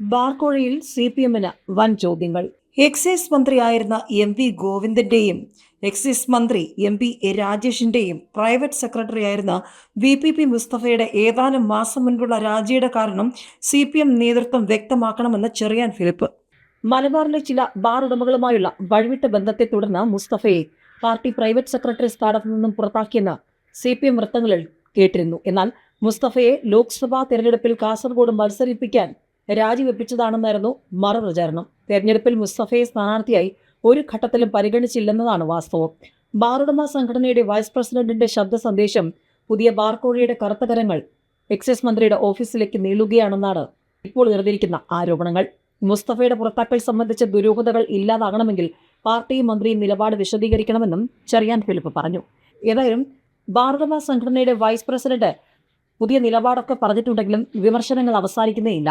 ബാർക്കോഴയിൽ C P എമ്മിന് വൻ ചോദ്യങ്ങൾ. എക്സൈസ് മന്ത്രിയായിരുന്ന എം വി ഗോവിന്ദന്റെയും എക്സൈസ് മന്ത്രി എം പി എ രാജേഷിന്റെയും പ്രൈവറ്റ് സെക്രട്ടറി ആയിരുന്ന വി പി പി മുസ്തഫയുടെ ഏതാനും മാസം മുൻപുള്ള രാജിയുടെ കാരണം സി പി എം നേതൃത്വം വ്യക്തമാക്കണമെന്ന് ചെറിയാൻ ഫിലിപ്പ്. മലബാറിലെ ചില ബാർ ഉടമകളുമായുള്ള വഴിവിട്ട ബന്ധത്തെ തുടർന്ന് മുസ്തഫയെ പാർട്ടി പ്രൈവറ്റ് സെക്രട്ടറി സ്ഥാനത്ത് നിന്നും പുറത്താക്കിയെന്ന് സി പി എം വൃത്തങ്ങളിൽ കേട്ടിരുന്നു. എന്നാൽ മുസ്തഫയെ ലോക്സഭാ തെരഞ്ഞെടുപ്പിൽ കാസർഗോഡ് മത്സരിപ്പിക്കാൻ രാജിവെപ്പിച്ചതാണെന്നായിരുന്നു മറുപ്രചാരണം തെരഞ്ഞെടുപ്പിൽ മുസ്തഫയെ സ്ഥാനാർത്ഥിയായി ഒരു ഘട്ടത്തിലും പരിഗണിച്ചില്ലെന്നതാണ് വാസ്തവം. ബാറുടമ സംഘടനയുടെ വൈസ് പ്രസിഡന്റിന്റെ ശബ്ദ സന്ദേശം പുതിയ ബാർക്കോഴിയുടെ കറുത്ത കരങ്ങൾ എക്സൈസ് മന്ത്രിയുടെ ഓഫീസിലേക്ക് നീളുകയാണെന്നാണ് ഇപ്പോൾ ഉയർന്നിരിക്കുന്ന ആരോപണങ്ങൾ. മുസ്തഫയുടെ പുറത്താക്കൽ സംബന്ധിച്ച ദുരൂഹതകൾ ഇല്ലാതാകണമെങ്കിൽ പാർട്ടി മന്ത്രി നിലപാട് വിശദീകരിക്കണമെന്നും ചെറിയാൻ ഫിലിപ്പ് പറഞ്ഞു. ഏതായാലും ബാറുടമ സംഘടനയുടെ വൈസ് പ്രസിഡന്റ് പുതിയ നിലപാടൊക്കെ പറഞ്ഞിട്ടുണ്ടെങ്കിലും വിമർശനങ്ങൾ അവസാനിക്കുന്നേയില്ല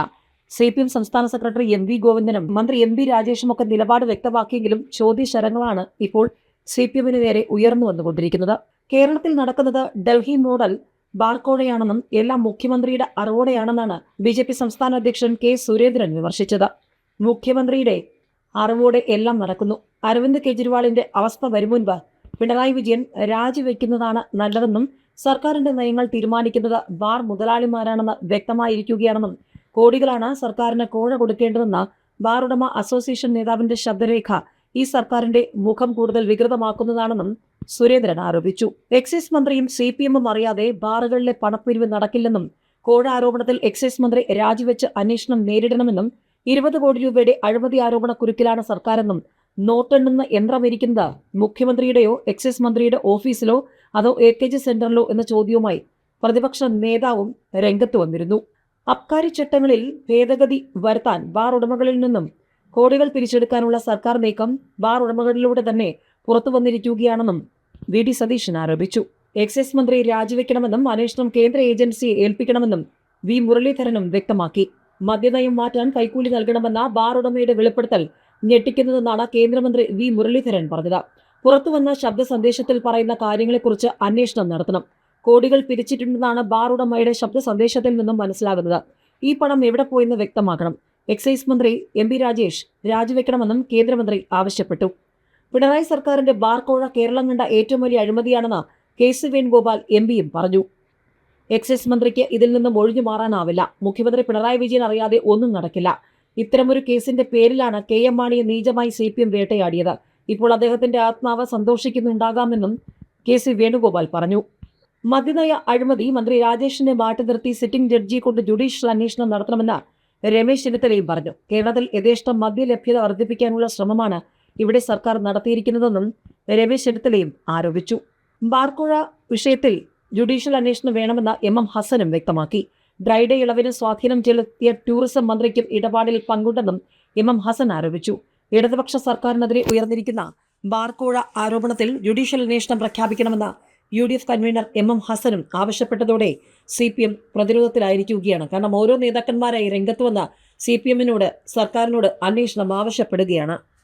സി പി എം സംസ്ഥാന സെക്രട്ടറി എം വി ഗോവിന്ദനും മന്ത്രി എം വി രാജേഷും ഒക്കെ നിലപാട് വ്യക്തമാക്കിയെങ്കിലും ചോദ്യശരങ്ങളാണ് ഇപ്പോൾ സി പി എമ്മിന് നേരെ ഉയർന്നു വന്നുകൊണ്ടിരിക്കുന്നത്. കേരളത്തിൽ നടക്കുന്നത് ഡൽഹി മോഡൽ ബാർക്കോഴയാണെന്നും എല്ലാം മുഖ്യമന്ത്രിയുടെ അറിവോടെയാണെന്നാണ് ബി ജെ പി സംസ്ഥാന അധ്യക്ഷൻ കെ സുരേന്ദ്രൻ വിമർശിച്ചത്. മുഖ്യമന്ത്രിയുടെ അറിവോടെ എല്ലാം നടക്കുന്നു. അരവിന്ദ് കെജ്രിവാളിന്റെ അവസ്ഥ വരും മുൻപ് പിണറായി വിജയൻ രാജിവെക്കുന്നതാണ് നല്ലതെന്നും സർക്കാരിന്റെ നയങ്ങൾ തീരുമാനിക്കുന്നത് ബാർ മുതലാളിമാരാണെന്ന് വ്യക്തമായിരിക്കുകയാണെന്നും കോടികളാണ് സർക്കാരിന് കോഴ കൊടുക്കേണ്ടതെന്ന ബാറുടമ അസോസിയേഷൻ നേതാവിന്റെ ശബ്ദരേഖ ഈ സർക്കാരിന്റെ മുഖം കൂടുതൽ വികൃതമാക്കുന്നതാണെന്നും സുരേന്ദ്രൻ ആരോപിച്ചു. എക്സൈസ് മന്ത്രിയും സി പി എമ്മും അറിയാതെ ബാറുകളിലെ പണപ്പിരിവ് നടക്കില്ലെന്നും കോഴ ആരോപണത്തിൽ എക്സൈസ് മന്ത്രി രാജിവെച്ച് അന്വേഷണം നേരിടണമെന്നും ഇരുപത് കോടി രൂപയുടെ അഴിമതി ആരോപണ കുരുക്കിലാണ് സർക്കാരെന്നും നോട്ടെണ്ണുന്ന യന്ത്രമിരിക്കുന്നത് മുഖ്യമന്ത്രിയുടെയോ എക്സൈസ് മന്ത്രിയുടെ ഓഫീസിലോ അതോ എ കെ ജി സെന്ററിലോ എന്ന ചോദ്യവുമായി പ്രതിപക്ഷ നേതാവും രംഗത്ത് വന്നിരുന്നു. അബ്കാരി ചട്ടങ്ങളിൽ ഭേദഗതി വരുത്താൻ ബാർ ഉടമകളിൽ നിന്നും കോടികൾ പിരിച്ചെടുക്കാനുള്ള സർക്കാർ നീക്കം ബാർ ഉടമകളിലൂടെ തന്നെ പുറത്തു വന്നിരിക്കുകയാണെന്നും വി ഡി സതീശൻ ആരോപിച്ചു. എക്സൈസ് മന്ത്രി രാജിവെക്കണമെന്നും അന്വേഷണം കേന്ദ്ര ഏജൻസിയെ ഏൽപ്പിക്കണമെന്നും വി മുരളീധരനും വ്യക്തമാക്കി. മദ്യനയം മാറ്റാൻ കൈക്കൂലി നൽകണമെന്ന ബാർ ഉടമയുടെ വെളിപ്പെടുത്തൽ ഞെട്ടിക്കുന്നതെന്നാണ് കേന്ദ്രമന്ത്രി വി മുരളീധരൻ പറഞ്ഞത്. പുറത്തുവന്ന ശബ്ദ സന്ദേശത്തിൽ പറയുന്ന കാര്യങ്ങളെക്കുറിച്ച് അന്വേഷണം നടത്തണം. കോടികൾ പിരിച്ചിട്ടുണ്ടെന്നാണ് ബാർ ഉടമയുടെ ശബ്ദ സന്ദേശത്തിൽ നിന്നും മനസ്സിലാകുന്നത്. ഈ പണം എവിടെ പോയെന്ന് വ്യക്തമാക്കണം. എക്സൈസ് മന്ത്രി എം പി രാജേഷ് രാജിവെക്കണമെന്നും കേന്ദ്രമന്ത്രി ആവശ്യപ്പെട്ടു. പിണറായി സർക്കാരിന്റെ ബാർ കോഴ കേരളം കണ്ട ഏറ്റവും വലിയ അഴിമതിയാണെന്ന് കെ സി വേണുഗോപാൽ എം പിയും പറഞ്ഞു. എക്സൈസ് മന്ത്രിക്ക് ഇതിൽ നിന്നും ഒഴിഞ്ഞു മാറാനാവില്ല. മുഖ്യമന്ത്രി പിണറായി വിജയൻ അറിയാതെ ഒന്നും നടക്കില്ല. ഇത്തരമൊരു കേസിന്റെ പേരിലാണ് കെ എം മാണിയെ നീചമായി സി പി എം വേട്ടയാടിയത്. ഇപ്പോൾ അദ്ദേഹത്തിന്റെ ആത്മാവ് സന്തോഷിക്കുന്നുണ്ടാകാമെന്നും കെ സി വേണുഗോപാൽ പറഞ്ഞു. മദ്യനയ അഴിമതി മന്ത്രി രാജേഷിനെ മാറ്റി നിർത്തി സിറ്റിംഗ് ജഡ്ജിയെ കൊണ്ട് ജുഡീഷ്യൽ അന്വേഷണം നടത്തണമെന്ന് രമേശ് ചെന്നിത്തലയും പറഞ്ഞു. കേരളത്തിൽ യഥേഷ്ടം മദ്യലഭ്യത വർദ്ധിപ്പിക്കാനുള്ള ശ്രമമാണ് ഇവിടെ സർക്കാർ നടത്തിയിരിക്കുന്നതെന്നും രമേശ് ചെന്നിത്തലയും ആരോപിച്ചു. ബാർക്കോഴ വിഷയത്തിൽ ജുഡീഷ്യൽ അന്വേഷണം വേണമെന്ന് എം എം ഹസനും വ്യക്തമാക്കി. ഡ്രൈഡേ ഇളവിന് സ്വാധീനം ചെലുത്തിയ ടൂറിസം മന്ത്രിക്കും ഇടപാടിൽ പങ്കുണ്ടെന്നും എം എം ഹസൻ ആരോപിച്ചു. ഇടതുപക്ഷ സർക്കാരിനെതിരെ ഉയർന്നിരിക്കുന്ന ബാർക്കോഴ ആരോപണത്തിൽ ജുഡീഷ്യൽ അന്വേഷണം പ്രഖ്യാപിക്കണമെന്ന് U D F convener M M ഹസനും ആവശ്യപ്പെട്ടതോടെ സി പി എം പ്രതിരോധത്തിലായിരിക്കുകയാണ്. കാരണം ഓരോ നേതാക്കന്മാരായി രംഗത്ത് വന്ന സി പി എമ്മിനോട് സർക്കാരിനോട് അന്വേഷണം ആവശ്യപ്പെടുകയാണ്.